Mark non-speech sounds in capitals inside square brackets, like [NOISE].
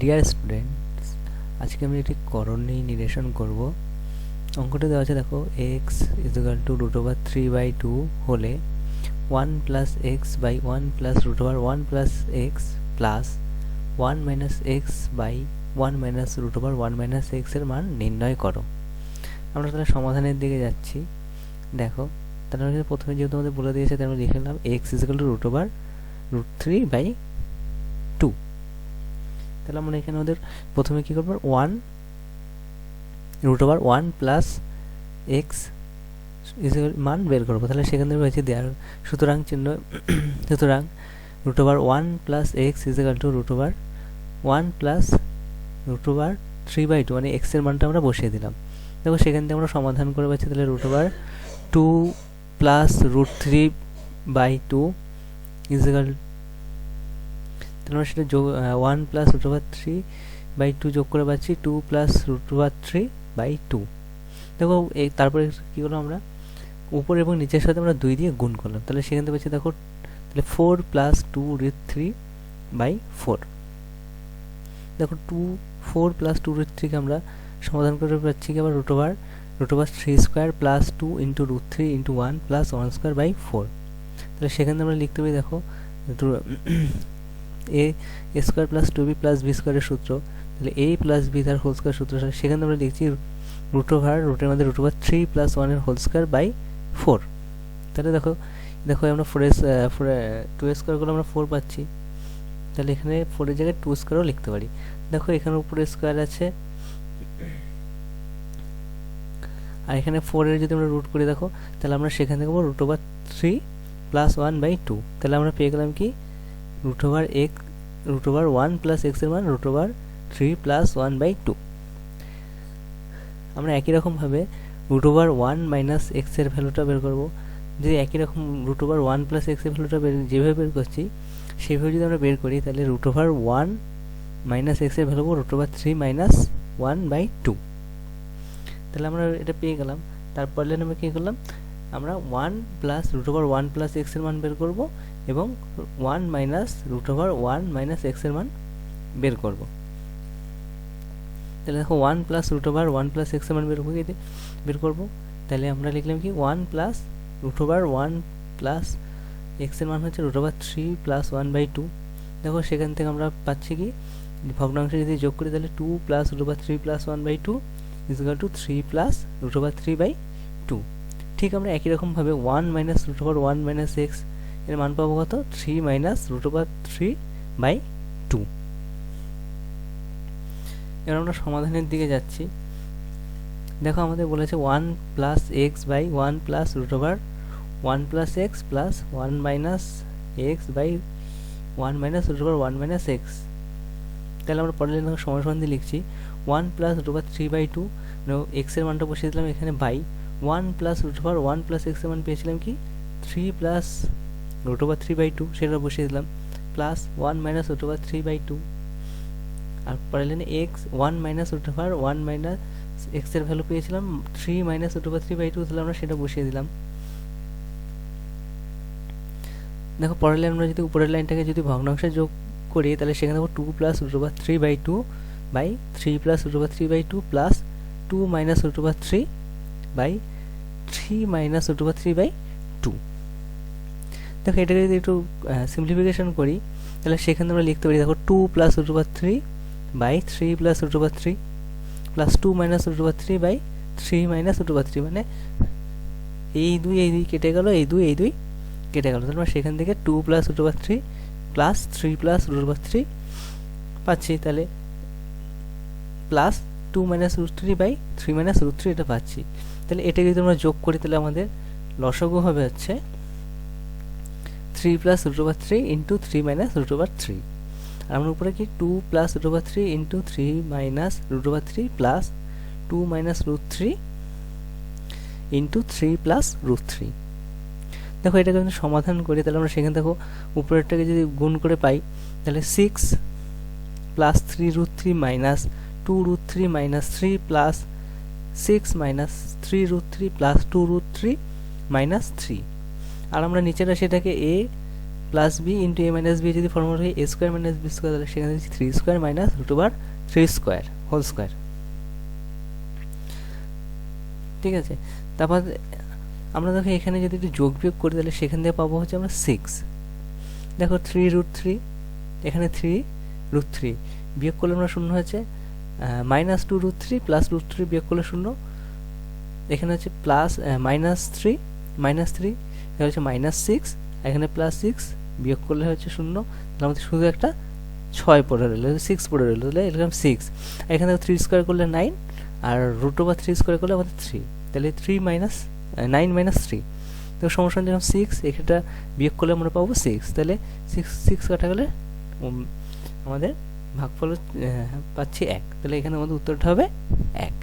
Dear students আজকে আমি একটি করণ নিয়ে নিরেশন করব। অঙ্কটা দেওয়া আছে, দেখো x equal to root over three by two হলে one plus x by one plus root over one plus x plus one minus x by one minus root over one minus এক্সের মান নির্ণয় করো। আমরা তাহলে সমাধানের দিকে যাচ্ছি। দেখো, তাহলে প্রথমে যেহেতু আমাদের বলে দিয়েছে, তাহলে লিখে নিলাম x equal to root over root three by তাহলে আমরা এখানে ওদের প্রথমে কী করব? One root over one plus x মান বের করব। তাহলে সেখান রয়েছে দেওয়ার সুতরাং চিহ্ন, [COUGHS] সুতরাং root over one plus x equal to root over one plus root over three by two মানে এক্সের মানটা আমরা বসিয়ে দিলাম। দেখো সেখান থেকে আমরা সমাধান করে পাচ্ছি, তাহলে root over two plus root three by two equal তাহলে সেটা যোগ one plus root over three by two যোগ করে পাচ্ছি two plus root over three by two দেখো, এই তারপরে কী করলাম আমরা? উপর এবং নিচের সাথে আমরা দুই দিয়ে গুণ করলাম। তাহলে সেখান থেকে পাচ্ছি, দেখো, তাহলে four plus two root three by four দেখো two four plus two root থ্রিকে আমরা সমাধান করে পাচ্ছি কি আবার? Root over root over three square plus two into root three into one plus one square by four তাহলে সেখানে আমরা লিখতে পারি, দেখো a square plus two b plus b স্কোয়ারের সূত্র। তাহলে এ প্লাস বি তার হোল স্কোয়ার সূত্র সেখানে আমরা লিখছি রুট ওভার রুটের মধ্যে রুট ওভার থ্রি প্লাস ওয়ানের হোল স্কোয়ার বাই ফোর তাহলে দেখো দেখো আমরা ফোর এস ফোর টু স্কোয়ারগুলো আমরা ফোর পাচ্ছি। তাহলে এখানে ফোরের জায়গায় টু স্কোয়ারও লিখতে পারি। দেখো এখানে উপরে স্কোয়ার আছে। আর এখানে ফোরের যদি আমরা রুট করি, দেখো, তাহলে আমরা সেখান থেকে root over three plus one by two তাহলে আমরা পেয়ে গেলাম কি? রুট ওভার এক রুট ওভার ওয়ান প্লাস এক্সের মান root over three plus one by two আমরা একই রকমভাবে রুট ওভার ওয়ান মাইনাস এক্সের ভ্যালুটা বের করব। যদি একই রকম রুট ওভার ওয়ান প্লাস এক্সের ভ্যালুটা বের, যেভাবে বের করছি, সেভাবে যদি আমরা বের করি, তাহলে রুট ওভার ওয়ান মাইনাস এক্সের value root over three minus one by two তাহলে আমরা এটা পেয়ে গেলাম। তারপর আমরা কী করলাম? আমরা one plus root over one plus এক্সের মান বের করব এবং one minus root over one minus এক্সের মান বের করব। তাহলে দেখো one plus root over one plus এক্সের মান বের করে বের করব। তাহলে আমরা লিখলাম কি? One plus root over one plus এক্সের মান হচ্ছে root over three plus one by two দেখো সেখান থেকে আমরা পাচ্ছি কি? ভগ্নাংশে যদি যোগ করি তাহলে two plus root over three plus one by two equal to three plus root over three by ঠিক আমরা একই রকমভাবে one minus root over one minus এক্সের মান পাবো কত? Three minus root over three by two এবার আমরা সমাধানের দিকে যাচ্ছি। দেখো আমাদের বলেছে one plus x by one plus root over one plus x plus one minus x by one minus root over one minus x তাহলে আমরা পরের লাইনে সময় সন্ধি লিখছি। One plus root over three by two এক্সের মানটা বসিয়ে দিলাম এখানে by one plus root over one plus এক্সের মান পেয়েছিলাম কি? Three plus root over three by two সেটা বসিয়ে দিলাম। Plus one minus root over three by two আর পরের লাইনে x one minus root over one minus এক্সের ভ্যালু পেয়েছিলাম three minus root over three by two তাহলে আমরা সেটা বসিয়ে দিলাম। দেখো, পরের লাইন আমরা যদি উপরের লাইনটাকে যদি ভগ্নাংশে যোগ করি, তাহলে সেখানে দেখো two plus root over three by two by three plus root over three by two plus two minus root over three by three minus root over three by two দেখো, এটাকে যদি একটু সিম্পলিফিকেশন করি, তাহলে সেখানে আমরা লিখতে পারি, দেখো two plus root over three by three plus root over three plus two minus root over three by three minus root over three মানে এই দুই এই দুই কেটে গেল, এই দুই এই দুই কেটে গেল। তাহলে সেখান থেকে two plus root over three plus three plus root over three পাচ্ছি। তাহলে plus two minus root three by three minus root three এটা পাচ্ছি। তাহলে এটাকে যদি আমরা যোগ করি, তাহলে আমাদের লসগু হবে হচ্ছে three plus root over three into three minus root over three আর আমার উপরে কি? Two plus root over three into three minus root over three plus two minus root three into three plus root three দেখো, এটাকে যদি সমাধান করি, তাহলে আমরা সেখানে দেখো, উপরেরটাকে যদি গুণ করে পাই, তাহলে six plus three root three minus two root three minus three plus six minus three root three plus two root three minus three আর আমরা নিচেটা সেটাকে a plus b into a minus b যদি ফর্মুলা হয় a square minus b square তাহলে সেখানে দিচ্ছি three square minus root over three square whole square ঠিক আছে? তারপর আমরা দেখো এখানে যদি একটু যোগ বিয়োগ করি, তাহলে সেখান থেকে পাবো হচ্ছে আমরা সিক্স দেখো থ্রি রুট থ্রি এখানে থ্রি রুট থ্রি বিয়োগ করলে আমরা শূন্য হচ্ছে minus two root three plus root three বিয়োগ করলে শূন্য। এখানে হচ্ছে plus minus three minus three এখানে হচ্ছে মাইনাস সিক্স এখানে প্লাস সিক্স বিয়োগ করলে হচ্ছে শূন্য। তাহলে আমাদের শুধু একটা ছয় পড়ে রইল সিক্স পড়ে রইল, তাহলে এরকম সিক্স এখানে থ্রি স্কোয়ার করলে নাইন আর রুট ওভার থ্রি স্কোয়ার করলে আমাদের থ্রি তাহলে three minus nine minus three তো সমস্যা যেরকম সিক্স এখানটা বিয়োগ করলে আমরা পাবো সিক্স তাহলে সিক্স সিক্স কাটা গেলে আমাদের ভাগফল পাচ্ছি এক। তাহলে এখানে আমাদের উত্তরটা হবে এক।